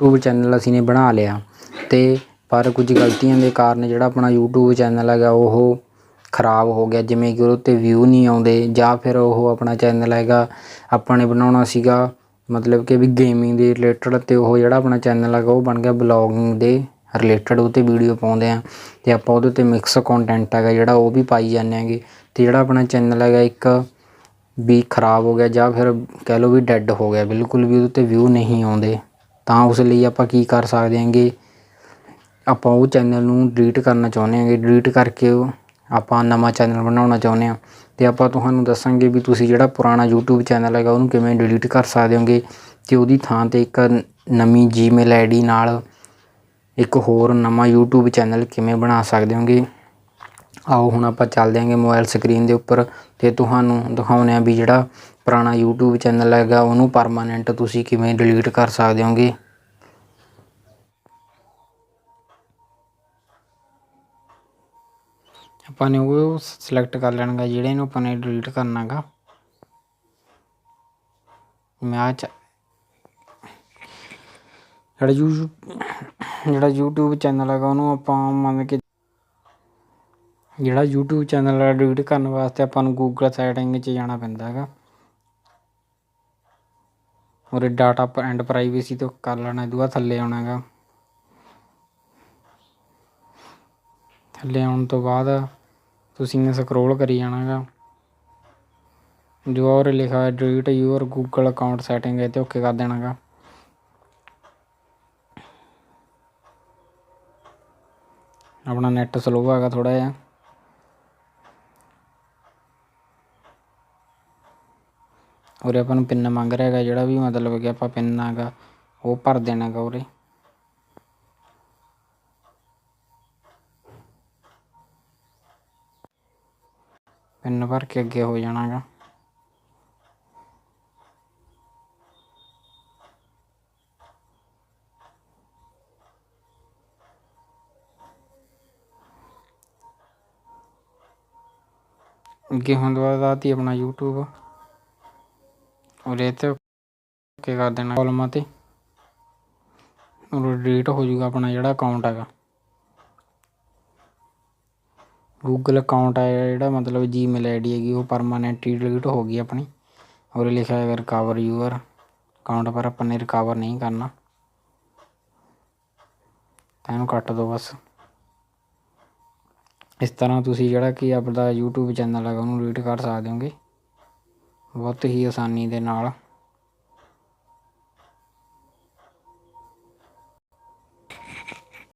YouTube channel ਅਸੀਂ ਨੇ ਬਣਾ ਲਿਆ। ਅਤੇ ਪਰ ਕੁਝ ਗਲਤੀਆਂ ਦੇ ਕਾਰਨ ਜਿਹੜਾ ਆਪਣਾ ਯੂਟਿਊਬ ਚੈਨਲ ਹੈਗਾ, ਉਹ ਖਰਾਬ ਹੋ ਗਿਆ। ਜਿਵੇਂ ਕਿ ਉਹਦੇ ਉੱਤੇ ਵਿਊ ਨਹੀਂ ਆਉਂਦੇ, ਜਾਂ ਫਿਰ ਉਹ ਆਪਣਾ ਚੈਨਲ ਹੈਗਾ, ਆਪਾਂ ਨੇ ਬਣਾਉਣਾ ਸੀਗਾ, ਮਤਲਬ ਕਿ ਵੀ ਗੇਮਿੰਗ ਦੇ ਰਿਲੇਟਡ ਅਤੇ ਉਹ ਜਿਹੜਾ ਆਪਣਾ ਚੈਨਲ ਹੈਗਾ, ਉਹ ਬਣ ਗਿਆ ਬਲੌਗਿੰਗ ਦੇ ਰਿਲੇਟਡ ਉਹ 'ਤੇ ਵੀਡੀਓ ਪਾਉਂਦੇ ਆ ਅਤੇ ਆਪਾਂ ਉਹਦੇ ਉੱਤੇ ਮਿਕਸ ਕੰਟੈਂਟ ਹੈਗਾ ਜਿਹੜਾ, ਉਹ ਵੀ ਪਾਈ ਜਾਂਦੇ ਹੈਗੇ। ਅਤੇ ਜਿਹੜਾ ਆਪਣਾ ਚੈਨਲ ਹੈਗਾ, ਇੱਕ ਵੀ ਖਰਾਬ ਹੋ ਗਿਆ, ਜਾਂ ਫਿਰ ਕਹਿ ਲਓ ਵੀ ਡੈੱਡ ਹੋ ਗਿਆ, ਬਿਲਕੁਲ ਵੀ ਉਹਦੇ 'ਤੇ ਵਿਊ ਨਹੀਂ ਆਉਂਦੇ। ਤਾਂ ਉਸ ਲਈ ਆਪਾਂ ਕੀ ਕਰ ਸਕਦੇ ਹੈਗੇ? ਆਪਾਂ ਉਹ ਚੈਨਲ ਨੂੰ ਡਿਲੀਟ ਕਰਨਾ ਚਾਹੁੰਦੇ ਹੈਗੇ। ਡਿਲੀਟ ਕਰਕੇ ਉਹ ਆਪਾਂ ਨਵਾਂ ਚੈਨਲ ਬਣਾਉਣਾ ਚਾਹੁੰਦੇ ਹਾਂ। ਅਤੇ ਆਪਾਂ ਤੁਹਾਨੂੰ ਦੱਸਾਂਗੇ ਵੀ ਤੁਸੀਂ ਜਿਹੜਾ ਪੁਰਾਣਾ YouTube ਚੈਨਲ ਹੈਗਾ, ਉਹਨੂੰ ਕਿਵੇਂ ਡਿਲੀਟ ਕਰ ਸਕਦੇ ਹੋਗੇ? ਅਤੇ ਉਹਦੀ ਥਾਂ 'ਤੇ ਇੱਕ ਨਵੀਂ ਜੀਮੇਲ ਆਈਡੀ ਨਾਲ ਇੱਕ ਹੋਰ ਨਵਾਂ YouTube ਚੈਨਲ ਕਿਵੇਂ ਬਣਾ ਸਕਦੇ ਹੋਗੇ? ਆਓ ਹੁਣ ਆਪਾਂ ਚੱਲਦੇ ਆਂਗੇ ਮੋਬਾਈਲ ਸਕਰੀਨ ਦੇ ਉੱਪਰ ਅਤੇ ਤੁਹਾਨੂੰ ਦਿਖਾਉਂਦੇ ਹਾਂ ਵੀ ਜਿਹੜਾ ਪੁਰਾਣਾ YouTube ਚੈਨਲ ਹੈਗਾ, ਉਹਨੂੰ ਪਰਮਾਨੈਂਟ ਤੁਸੀਂ ਕਿਵੇਂ ਡਿਲੀਟ ਕਰ ਸਕਦੇ ਹੋਗੇ। ਆਪਾਂ ਨੇ ਉਹ ਸਿਲੈਕਟ ਕਰ ਲੈਣਾ ਗਾ ਜਿਹੜੇ ਨੂੰ ਆਪਾਂ ਨੇ ਡਿਲੀਟ ਕਰਨਾ ਗਾ ਮੈਂ ਆ ਜਿਹੜਾ YouTube ਜਿਹੜਾ YouTube ਚੈਨਲ ਹੈਗਾ, ਉਹਨੂੰ ਆਪਾਂ ਮੰਨ ਕੇ ਜਿਹੜਾ YouTube ਚੈਨਲ ਹੈ ਡਿਲੀਟ ਕਰਨ ਵਾਸਤੇ ਆਪਾਂ ਨੂੰ Google ਸੈਟਿੰਗ 'ਚ ਜਾਣਾ ਪੈਂਦਾ ਹੈਗਾ। ਔਰ ਡਾਟਾ ਐਂਡ ਪ੍ਰਾਈਵੇਸੀ ਤੋਂ ਕਰ ਲੈਣਾ ਦੂਆ ਥੱਲੇ ਆਉਣਾ ਹੈਗਾ। ਥੱਲੇ ਆਉਣ ਤੋਂ ਬਾਅਦ ਤੁਸੀਂ ਸਕਰੋਲ ਕਰੀ ਜਾਣਾ ਹੈਗਾ। ਜੋ ਔਰ ਲਿਖਾ ਹੈ delete your Google account setting ਹੈ ਤੇ ਓਕੇ ਕਰ ਦੇਣਾ ਹੈਗਾ। ਆਪਣਾ ਨੈਟ ਸਲੋ ਹੈਗਾ ਥੋੜਾ ਜਿਹਾ। ਉਰੇ ਆਪਾਂ ਨੂੰ ਪਿੰਨ ਮੰਗ ਰਿਹਾ ਹੈਗਾ, ਜਿਹੜਾ ਵੀ ਮਤਲਬ ਕਿ ਆਪਾਂ ਪਿੰਨ ਹੈਗਾ, ਉਹ ਭਰ ਦੇਣਾ ਹੈਗਾ ਉਰੇ। ਪਿੰਨ ਭਰ ਕੇ ਅੱਗੇ ਹੋ ਜਾਣਾ ਹੈਗਾ ਅੱਗੇ ਹੋਣ ਤੋਂ ਬਾਅਦ ਆਤੀ ਆਪਣਾ YouTube ਔਰ ਇਹ ਤੇ ਓਕੇ ਕਰ ਦੇਣਾ ਕਾਲਮਾਂ ਤੇ ਉਹ ਡਿਲੀਟ ਹੋ ਜਾਊਗਾ ਆਪਣਾ ਜਿਹੜਾ ਅਕਾਊਂਟ ਹੈਗਾ। ਗੂਗਲ ਅਕਾਊਂਟ ਹੈ ਜਿਹੜਾ ਮਤਲਬ ਜੀਮੇਲ ਆਈਡੀ ਹੈਗੀ, ਉਹ ਪਰਮਾਨੈਂਟਲੀ ਡਿਲੀਟ ਹੋ ਗਈ ਆਪਣੀ। ਔਰ ਲਿਖਿਆ ਹੈਗਾ ਰਿਕਵਰ ਯੂਅਰ ਅਕਾਊਂਟ ਪਰ ਆਪਾਂ ਨੇ ਰਿਕਵਰ ਨਹੀਂ ਕਰਨਾ। ਤਾਂ ਇਹਨੂੰ ਕੱਟ ਦਿਓ ਬਸ। ਇਸ ਤਰ੍ਹਾਂ ਤੁਸੀਂ ਜਿਹੜਾ ਕਿ ਆਪਦਾ YouTube ਚੈਨਲ ਹੈਗਾ, ਉਹਨੂੰ ਡਿਲੀਟ ਕਰ ਸਕਦੇ ਹੋਗੇ। ਬਹੁਤ ਹੀ ਆਸਾਨੀ ਦੇ ਨਾਲ